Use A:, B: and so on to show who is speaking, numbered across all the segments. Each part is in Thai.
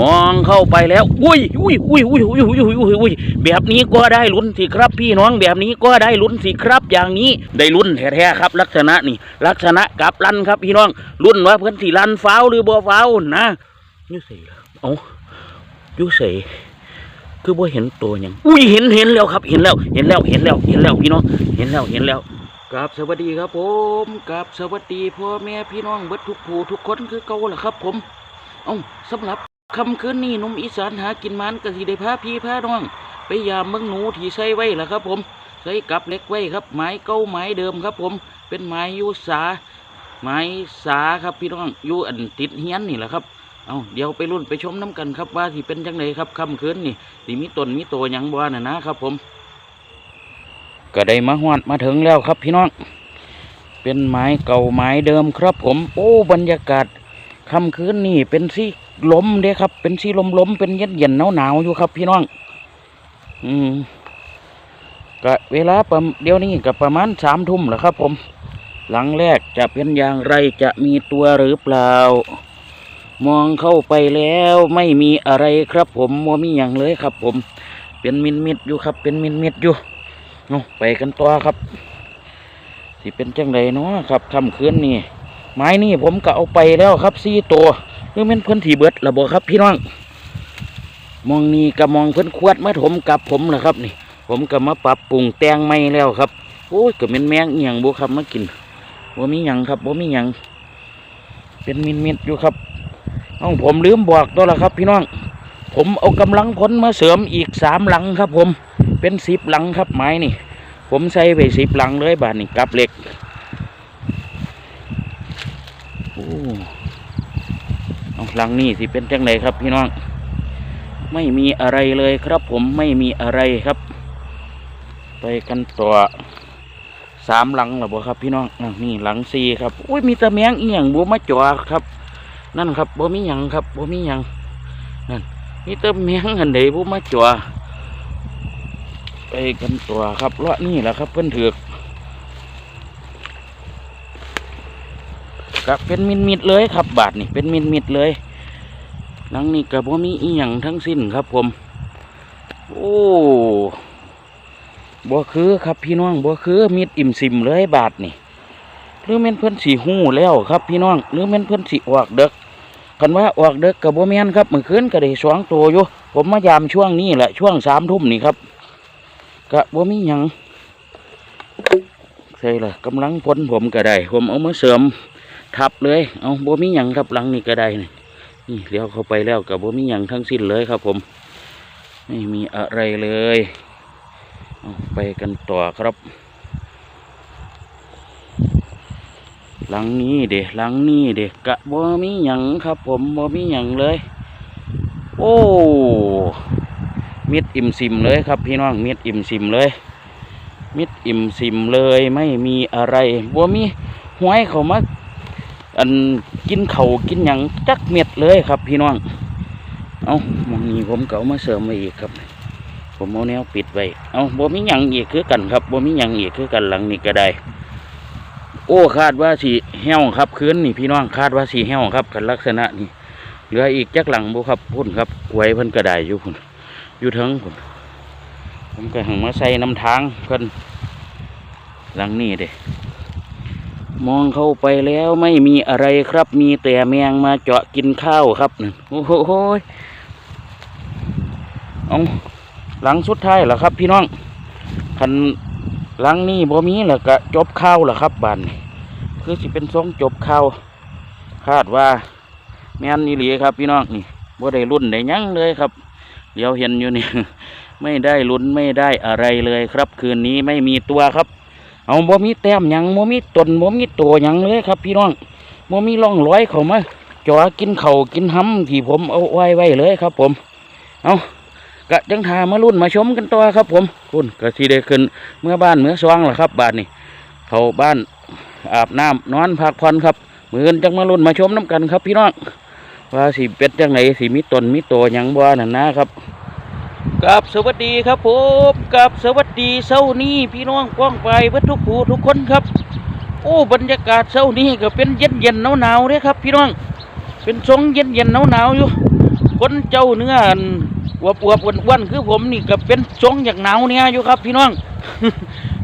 A: มองเข้าไปแล้วอุ้ยอุ้ยอุ้ยอุ้ยอุ้ยอุ้ยอุ้ยอุ้ยอุ้ยแบบนี้ก็ได้ลุ้นสิครับ พี่น้องแบบนี้ก็ได้ลุ้นสิครับอย่างนี้ได้ลุ้นแท้ๆครับ ลักษณะนี่ ลักษณะกับลันครับพี่น้องลุ้นว่าเพื่อนสิลันฟ้าวหรือบ่ฟ้าวนะอยูเสล่ะเอาอยูเสคือบ่เห็นตัวยังอุ้ยเห็นเห็นแล้วครับ เห็นแล้วเห็นแล้วเห็นแล้วเห็นแล้วพี่น้องเห็นแล้วเห็นแล้วกราบสวัสดีครับผมกราบสวัสดีพ่อแม่พี่น้องเบิดทุกผู้ทุกคนคือเก่าล่ะครับ ผมเอ้าสำหรับ คำคืนนี้นุ่มอีสานหากินมันกะสิได้พาพี่พาน้อง ไปยามเมืองหนูที่ใส่ไว้ล่ะครับ ผมใส่กับเล็กไว้ครับไม้เก้าไม้เดิมครับ ผมเป็นไม้ยูสา ไม้สาครับพี่น้องอยู่อันติดเฮียนนี่แหละครับเอาเดี๋ยวไปรุ่นไปชมน้ำกันครับว่าที่เป็นจังไดครับคำคืนนี่สิมีต้นมีโตหยังบ่น่ะนะครับ ผม ก็ได้มาฮอดมาถึงแล้วครับพี่น้อง เป็นไม้เก่าไม้เดิมครับ ผม โอ้บรรยากาศค่ำคืนนี่เป็นสี ลมเด้ครับ เป็นสีลมลมเป็นเย็นเย็นหนาวหนาวอยู่ครับ พี่น้อง อืมก็เวลาประมเดี๋ยวนี้ก็ประมาณสามทุ่มแล้วครับ ผม หลังแรกจะเป็นอย่างไรจะมีตัวหรือเปล่า มองเข้าไปแล้วไม่มีอะไรครับ ผมมัวมีอย่างเลยครับ ผม เป็นมินมิดอยู่ครับ เป็นมินมิดอยู่เอาไปกันต่อครับสิเป็นจังไดเนาะครับค่ำคืนนี่ไม้นี่ผมก็เอาไปแล้วครับสี่ตัว หรือเป็นเพื่อนที่เบิดระบบครับ พี่น้อง มองนี่ก็มองเพื่อนขวดมาถมกับผมนะครับ นี่ ผมก็มาปรับปรุงแตงไม่แล้วครับโอ้ยก็เป็นแมงเอียงบุครับมากินบ่มีหยังครับบ่มีหยังเป็นมินมิดอยู่ครับเอาผมลืมบอกตัวละครับ พี่น้อง ผมเอากำลังพลมาเสริมอีกสามหลังครับ ผมเป็นสิบหลังครับไม้นี่ ผมใส่ไปสิบหลังเลยบาทนี่กับเหล็กโอ้เอา หลังนี่สิเป็นจังไดครับ พี่น้อง ไม่มีอะไรเลยครับ ผมไม่มีอะไรครับ ไปกันต่อสามหลังหรอบ่ครับ พี่น้องอนี่หลังสี่ครับอุ้ยมีตะแมงอีหยังบัวมาจ่อครับ นั่นครับบ่มีหยังครับบ่มีหยังนั่นมีตะแมงอันใดบัวมาจ่อไปกันต่อครับเลาะนี่แหละครับ เพิ่อนเถือกกับเป็นมิดมิดเลยครับ บาทนี่เป็นมิดมิดเลย หลังนี้ก็บ่มีอีหยังทั้งสิ้นครับผม โอ้บ่คือครับพี่น้องบ่คือมิดอิ่มซิมเลยบาทนี่หรือแม่นเพิ่อนสีหูแล้วครับพี่น้องหรือแม่นเพิ่อนสีออกเด็กคันว่าออกเด็กกับบ่แม่นครับเมื่อคืนก็ได้สองตัวอยู่ผมมายามช่วงนี้แหละช่วงสามทุ่มนี่ครับก็บ่มีหยังใช่ละกำลังพลผมก็ได้ ผมเอามาเสริมทับเลยเอาบ่มีหยังครับหลังนี้ก็ได้นี่ เลี้ยวเข้าไปแล้วกับว่ามีอย่างทั้งสิ้นเลยครับ ผม ไม่มีอะไรเลยเอาไปกันต่อครับ หลังนี้เด็กหลังนี้เด็กกะบ่มีหยังครับ ผมบ่มีหยังเลย โอ้มิดอิ่มซิมเลยครับ พี่น้องมิดอิ่มซิมเลย มิดอิ่มซิมเลยไม่มีอะไรบ่มีห้วยเขามา อันกินเขากินหยังจักเม็ดเลยครับ พี่น้อง เอามองนี้ผมเก่ามาเสริมไว้อีกครับ ผมเอาแนวปิดไว้ เอาบ่มีหยังอีกคือกันครับบ่มีหยังอีกคือกันหลังนี้ก็ได้ โอ้คาดว่าสีแห้วครับคืนนี่พี่น้องคาดว่าสีแห้วครับกันลักษณะนี้เหลืออีกจักหลังบุครับพุ่นครับไว้เพิ่นก็ได้อยู่พุ่นอยู่ทั้งพุ่นผมก็หังมาใส่น้ำทางเพิ่นหลังนี้เด้ มองเข้าไปแล้วไม่มีอะไรครับ มีแต่แมงมาเจาะกินข้าวครับโอ้โหเอาหลังสุดท้ายเหรอครับ พี่น้องคันหลังนี้บ่มีแล้วก็จบข้าวเหรอครับบานคือสิเป็นทรงจบข้าวคาดว่า แม่นนี่หลีครับ พี่น้องนี่บ่ได้รุ่นได้ยังเลยครับ เดี๋ยวเห็นอยู่นี่ไม่ได้ลุ้นไม่ได้อะไรเลยครับ คืนนี้ไม่มีตัวครับ เอาบ่มีแต้มหยังบ่มีตนบ่มีตัวหยังเลยครับ พี่น้องบ่มีร่องรอยเขามาจ่อกินเข่ากินห้ำที่ผมเอาไว้ไว้เลยครับ ผม เอากะจังทามารุ่นมาชมกันต่อครับ ผมคุณกะสิได้ขึ้นเมื่อบ้านเมื่อสว่างล่ะครับบ้านนี่เข้าบ้านอาบน้ำนอนพักผ่อนครับมือนจังมารุ่นมาชมน้ำกันครับ พี่น้องว่าสิเป็ดจังไหนสิมีตนมีตัวยังบ่นั่นนะครับ กับสวัสดีครับผมกับสวัสดีเช้านี้พี่น้องกว้างไปเพื่อทุกผู้ทุกคนครับ โอ้บรรยากาศเช้านี้ก็เป็นเย็นเย็นหนาวหนาวเด้ครับ พี่น้องเป็นทรงเย็นเย็นหนาวหนาวอยู่คนเจ้าเนื้ออันวบอวบอ้วนๆคือผมนี่ก็เป็นทรงอย่างหนาวเนี่ยอยู่ครับ พี่น้อง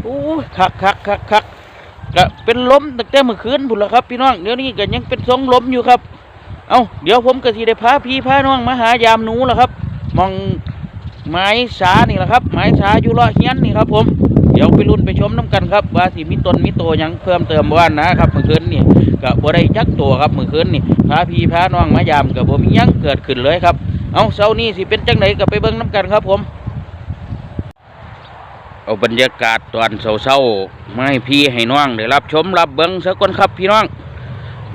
A: โอ้คักคักคักคักก็เป็นลมตั้งแต่เมื่อคืนพุ่นละครับ พี่น้องเดี๋ยวนี้ก็ยังเป็นทรงลมอยู่ครับ เอาเดี๋ยวผมก็สิได้พาพี่พาน้องมาหายามหนูแล้วครับ มอง ไม้สานี่แหละครับ ไม้สาอยู่ละเฮียนนี่ครับผมเดี๋ยวไปรุ่นไปชมน้ำกันครับ ว่าสิมีต้นมีโตยังเพิ่มเติมบ้านนะครับเมื่อคืนนี่ก็บ่ได้จักตัวครับเมื่อคืนนี่พาพี่พาน้องมายามก็บ่มียังเกิดขึ้นเลยครับเอาเช้านี้สิเป็นจังไดก็ไปเบิ่งน้ำกันครับผม เอาบรรยากาศตอนเช้าๆมาให้พี่ให้น้องได้รับชมรับเบิ่งสักคนครับพี่น้อง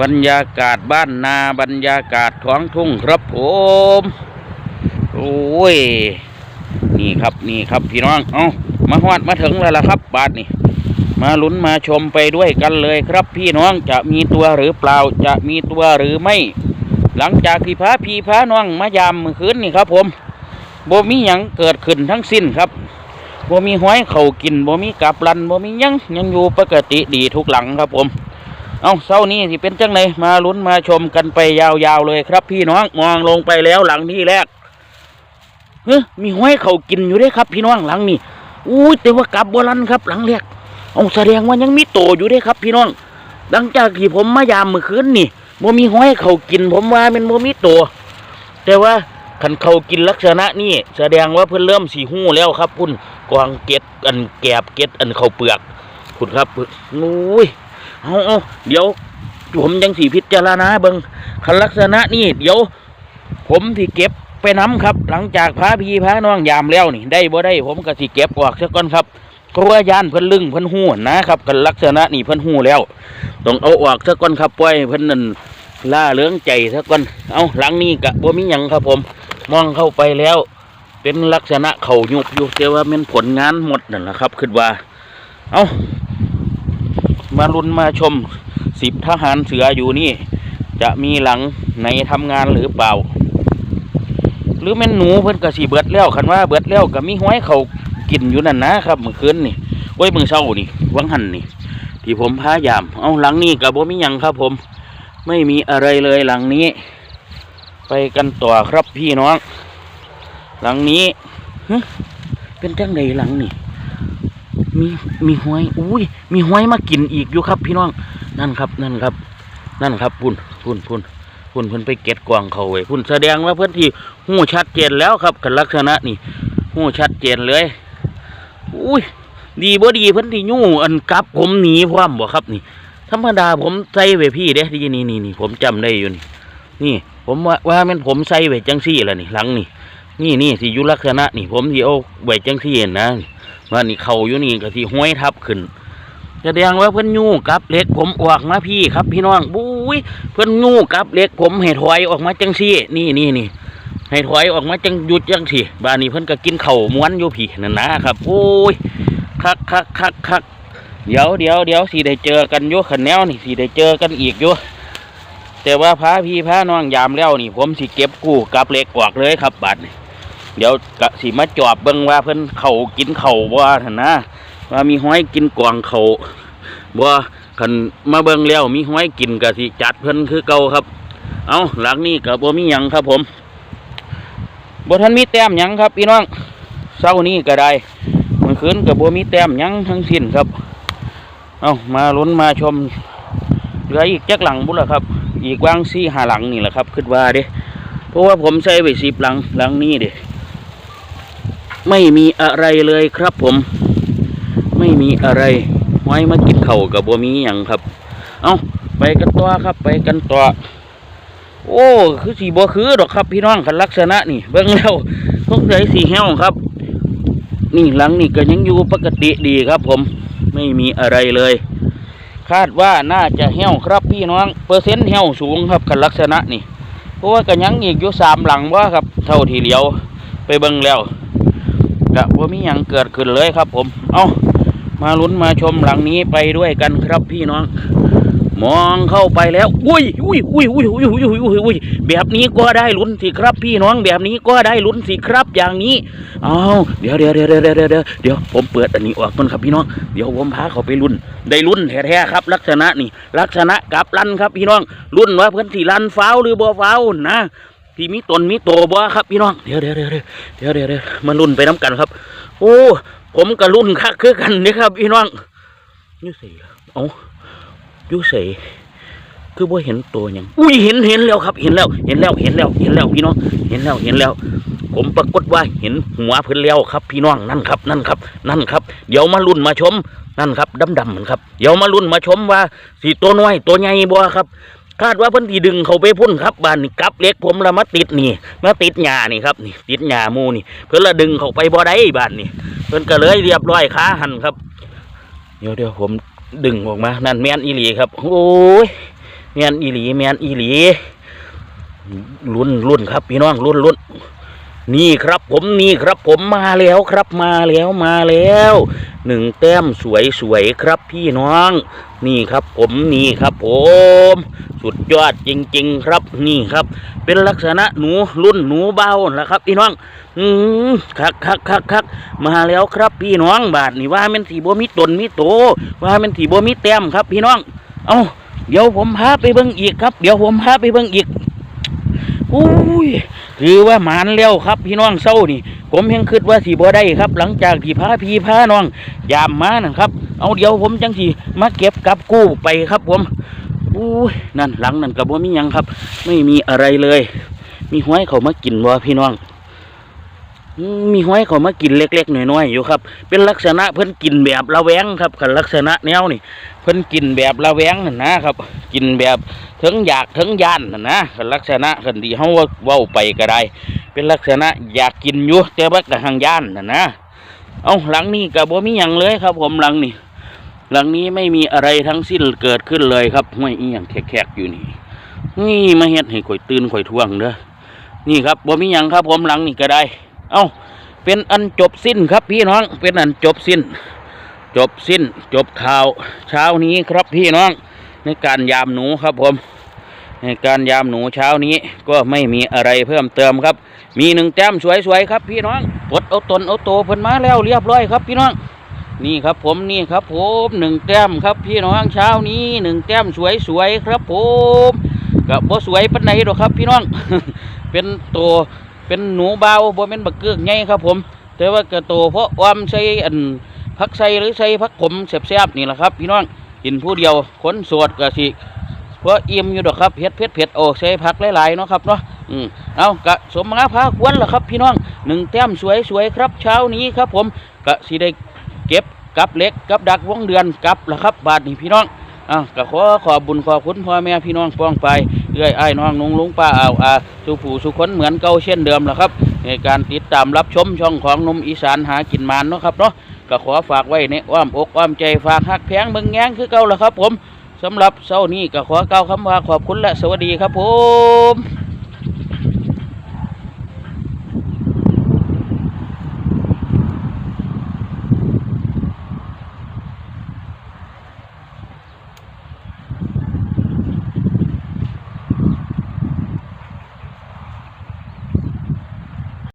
A: บรรยากาศบ้านนาบรรยากาศท้องทุ่งครับผมโอ้ย นี่ครับนี่ครับพี่น้องเอามาฮอดมาถึงแล้วล่ะครับ บาทนี่มาลุ้นมาชมไปด้วยกันเลยครับ พี่น้องจะมีตัวหรือเปล่าจะมีตัวหรือไม่ หลังจากที่พาพี่พาน้องมายามมือคืนนี่ครับ ผมบ่มีหยังเกิดขึ้นทั้งสิ้นครับบ่มีห้อยเขากินบ่มีกับลันบ่มียังยังอยู่ปกติดีทุกหลังครับผม เอาเศร้านี้สิเป็นจังไดมาลุ้นมาชมกันไปยาวๆเลยครับ พี่น้องมองลงไปแล้วหลังที่แรก เฮ้มีห้อยเขากินอยู่ด้ครับ พี่น้องหลังนี่อุ้ยแต่ว่ากลับโบรันครับ หลังแรกเอาแสดงว่ายังมีโตอยู่ด้ครับ พี่น้อง หลังจากที่ผมมายามเมื่อคืนนี่บ่มีห้อยเขากิน ผมว่ามันบ่มีโตแต่ว่าคันเขากินลักษณะนี้แสดงว่าเพิ่นเริ่มสีหู้แล้วครับพุ่นกวางเก็ดอันแกบเก็ดอันเขาเปลือกพุ่นครับอุ้ยเอาเอาเดี๋ยวผมยังสีพิจารณาเบิงคันลักษณะนี่เดี๋ยว ผมที่เก็บ ไปน้ำครับ หลังจากพาพี่พาน้องยามแล้วนี่ ได้บ่ได้ผมก็สิเก็บออกซะก่อนครับเพราะว่ายานเพิ่นลึงเพิ่นหู้นะครับกันลักษณะนี่เพิ่นหู้แล้วต้องเอาออกซะก่อนครับปล่อยเพิ่นนั่นล่าเลื้องใจซะก่อนเอาหลังนี้กะบ่มีหยังครับผมมองเข้าไปแล้ว เป็นลักษณะเขายุบอยู่แต่ว่าเป็นผลงานหมดนั่นแหละครับคิดว่า เอามาลุ้นมาชมสิบทหารเสืออยู่นี่ จะมีหลังในทำงานหรือเปล่า หรือแม่นหนูเพิ่นก็สิเบิดแล้วคันว่าเบิดแล้วก็มีห้อยเขากินอยู่นั่นนะครับเมื่อคืนนี่โอ้ยมือเช้านี่วังหันนี่ ที่ผมพายาม เอาหลังนี้กับบ่มีหยังครับ ผม ไม่มีอะไรเลยหลังนี้ ไปกันต่อครับพี่น้อง หลังนี้เป็นจังไดหลังนี่มีมีห้อยอุ้ย มีห้อยมากินอีกอยู่ครับ พี่น้องนั่นครับนั่นครับ นั่นครับ พุ่นพุ่นพุ่น พุ่นเพิ่นไปเก็ดกวางเขาไว้พุ่นแสดงว่าเพื่อนที่หู้ชัดเจนแล้วครับกันลักษณะนี่หู้ชัดเจนเลยอุ้ยดีบ่ดีเพิ่อนที่ยู่อันกลับผมหนีพร้อมบ่ครับนี่ ธรรมดาผมใส่ไว้พี่เด้ที่นี่นี่นี่ผมจำได้อยู่นี่นี่ ผมว่าว่ามันผมใส่ไว้จังซี่ล่ะนี่หลังนี่นี่นี่สิยู่ลักษณะนี่ ผมสิเอาไว้จังซี่นะว่านี่เขาอยู่นี่ก็ที่ห้อยทับขึ้นแสดงว่าเพิ่อนยู่กับเล็กผมออกมาพี่ครับ พี่น้องบุ้ ยเพิ่อนยู่กับเล็กผมให้ถอยออกมาจังซี่ นี่นี่นี่ให้ถอยออกมาจังหยุดจังซี่บ้านนี้เพิ่อนก็กินเข่าม้วนอยู่พี่นั่นนะครับ โอ้ยคักคักคักคักเดี๋ยวเดี๋ยวเดี๋ยวสิได้เจอกันยู่ขันแนวนี่สิได้เจอกันอีกยู่แต่ว่าพาพี่พาน้องยามแล้วนี่ ผมสิเก็บกู้กับเล็กออกเลยครับบัดนี้เดี๋ยวกะสิมาจอบเบิ่งว่าเพิ่อนเข่ากินเข่าบ่ท่นนะว่ามีห้อยกินกวางเขาบ่ คันมาเบิงแล้วมีห้อยกินกะสิจัดเพิ่นคือเก่าครับ เอาหลังนี้ก็บ่มีหยังครับ ผมบ่ทันมีแต้มหยังครับพี่น้องเช้านี้ก็ได้เมื่อคืนก็บ่มีแต้มหยังทั้งสิ้นครับ เอามาลุ้นมาชมเหลืออีกจักหลังบุละครับ อีกวางสี่หาหลังนี่แหละครับคิดว่าเด้เพราะว่าผมใช้ไปสิบหลังหลังนี้เด้ไม่มีอะไรเลยครับผม ไม่มีอะไร ไว้มากินเข่ากับบัวมีหยังครับ เอาไปกันต่อครับไปกันต่อโอ้คือสีบัวคือดอกครับ พี่น้องคันลักษณะนี่เบิ่งแล้วสงสัยสีแห้วครับ นี่หลังนี่ก็ยังอยู่ปกติดีครับ ผมไม่มีอะไรเลย คาดว่าน่าจะแห้วครับ พี่น้องเปอร์เซ็นต์แห้วสูงครับคันลักษณะนี่เพราะว่าก็ยังอีกอยู่สามหลังว่าครับ เท่าที่เลียวไปเบิ่งแล้วกะว่ามีหยังเกิดขึ้นเลยครับ ผม เอา มาลุ้นมาชมหลังนี้ไปด้วยกันครับพี่น้อง มองเข้าไปแล้วอุ้ยอุ้ยอุ้ยอุ้ยอุ้ยอุ้ยอุ้ยอุ้ยอุ้ยแบบนี้ก็ได้ลุ้นสิครับพี่น้องแบบนี้ก็ได้ลุ้นสิครับอย่างนี้เอาเดี๋ยวเดี๋ยวเดี๋ยวเดี๋ยวเดี๋ยวเดี๋ยวเดี๋ยวผมเปิดอันนี้ออกก่อนครับพี่น้องเดี๋ยวผมพาเขาไปลุ้นได้ลุ้นแท้ๆครับ ลักษณะนี่ลักษณะกับลันครับพี่น้องรุ่นว่าเพื่อนสีลันฟ้าวหรือบ่ฟ้าวนะที่มีตนมีโตบ่ครับพี่น้องเดี๋ยวเดี๋ยวเดี๋ยวเดี๋ยวเดี๋ยวเดี๋ยวมาลุ้นไปน้ำกันครับ โอ้ ผมกับรุ่นคักคือกันนี่ครับพี่น้องยูใส่เอาอยูใส่คือบ่เห็นตัวยังอุ้ยเห็นเห็นแล้วครับ เห็นแล้ว เห็นแล้ว เห็นแล้ว เห็นแล้วพี่น้อง เห็นแล้ว เห็นแล้ว ผมปรากฏว่าเห็นหัวเพิ่นแล้วครับ พี่น้องนั่นครับ นั่นครับ นั่นครับ เดี๋ยวมาลุ้นมาชม นั่นครับดำดำๆมันครับ เดี๋ยวมาลุ้นมาชมว่าสีตัวน้อยตัวใหญ่บ่ครับคาดว่าเพิ่นที่ดึงเขาไปพุ่นครับบ้านนี่กับเล็กผมละมาติดนี่มาติดหญ้านี่ครับนี่ติดหญ้ามูนี่ เพิ่นละดึงเขาไปบ่ได้บ้านนี่ เพิ่นก็เลยเรียบร้อยขาหันครับ เดี๋ยวเดี๋ยวผมดึงออกมา นั่นแมนอีหลีครับ โอ้ยแมนอีหลีแมนอีหลีลุ้นลุ้นครับ พี่น้องลุ้นลุ้น นี่ครับผมนี่ครับผมมาแล้วครับมาแล้วมาแล้วหนึ่งแต้มสวยสวยๆครับพี่น้อง นี่ครับผมนี่ครับผม สุดยอดจริง ๆ ครับนี่ครับ เป็นลักษณะหนูรุ่นหนูเบาแหละครับ พี่น้อง อืมคักคักคักคักมาแล้วครับ พี่น้องบาทนี่ว่ามันสีบ่มีตนมีโต ว่ามันสีบ่มีแต้มครับ พี่น้อง เอาเดี๋ยวผมพาไปเบิ่งอีกครับ เดี๋ยวผมพาไปเบิ่งอีก อุ้ยถือว่าหมานแล้วครับพี่น้องเศร้านี่ ผมยังคิดว่าสีบ่ได้ครับ หลังจากที่พาพี่พาน้องยามมานะครับ เอาเดี๋ยวผมจังสีมาเก็บกับกู้ไปครับผมอุ้ยนั่นหลังนั่นกับว่ามียังครับ ไม่มีอะไรเลย มีห้อยเขามากินบ่พี่น้องมีห้อยเขามากินเล็กๆน้อยๆอยู่ครับ เป็นลักษณะเพิ่นกินแบบระแวงครับคันลักษณะแนวนี่ เพิ่นกินแบบระแวงนะครับ กินแบบ ถึงอยากถึงย่านนั่นะลักษณะคันที่เฮาเว้าไปก็ได้ เป็นลักษณะอยากกินอยู่แต่ว่าก็หังย่านนั่นะเอาหลังนี้ก็บ่มีหยังเลยครับ ผมหลังนี้ หลังนี้ไม่มีอะไรทั้งสิ้นเกิดขึ้นเลยครับห้วยอีหยังแขกๆอยู่นี่นี่มาเฮ็ดให้ข่อยตื่นข่อยท่วงเด้อนี่ครับบ่มีหยังครับ ผมหลังนี่ก็ได้ เอ้าเป็นอันจบสิ้นครับพี่น้อง เป็นอันจบสิ้น จบสิ้น จบข่าวเช้านี้ครับพี่น้อง ในการยามหนูครับผม การยามหนูเช้านี้ก็ไม่มีอะไรเพิ่มเติมครับ มีหนึ่งแต้มสวยๆครับ พี่น้องปดเอาตนเอาโตเพิ่นมาแล้วเรียบร้อยครับ พี่น้องนี่ครับผมนี่ครับผมหนึ่งแต้มครับพี่น้องเช้านี้หนึ่งแต้มสวยๆครับผมกับบ่สวยปานใดหรอกครับ พี่น้อง เป็นตัวเป็นหนูเบาบ่เป็นบักเกือกไงครับ ผม แต่ว่ากระโตเพราะความใส่อันพักใส่หรือใส่พักผมแซ่บๆนี่แหละครับ พี่น้องกินผู้เดียวคนโสดก็สิ พราะอิ่มอยู่ดอกครับเผ็ดเผ็ดเผ็ดโอ้ใส่ผักหลายๆเนาะครับเนาะอืมเอากะสมมาพาควรล่ะครับพี่น้องหนึ่งแต้มสวยๆครับเช้านี้ครับ ผมกะสิได้เก็บกับเล็กกับดักวงเดือนกับละครับ บาทนี่พี่น้องอะก็ขอขอบบุญขอบคุณพ่อแม่พี่น้องป้องไปเอื้อยไอ้น้องนุงลุงป้าอ่าวอาสุผู้สุคนเหมือนเก่าเช่นเดิมละครับในการติดตามรับชมช่องของนมอีสานหากินมานเนาะครับเนาะก็ขอฝากไว้ในอ้อมอกอ้อมใจฝากหักแพงเบิ่งแง้งคือเก่าละครับ ผม สำหรับเช้านี้ก็ขอกล่าวคำว่าขอบคุณและสวัสดีครับผม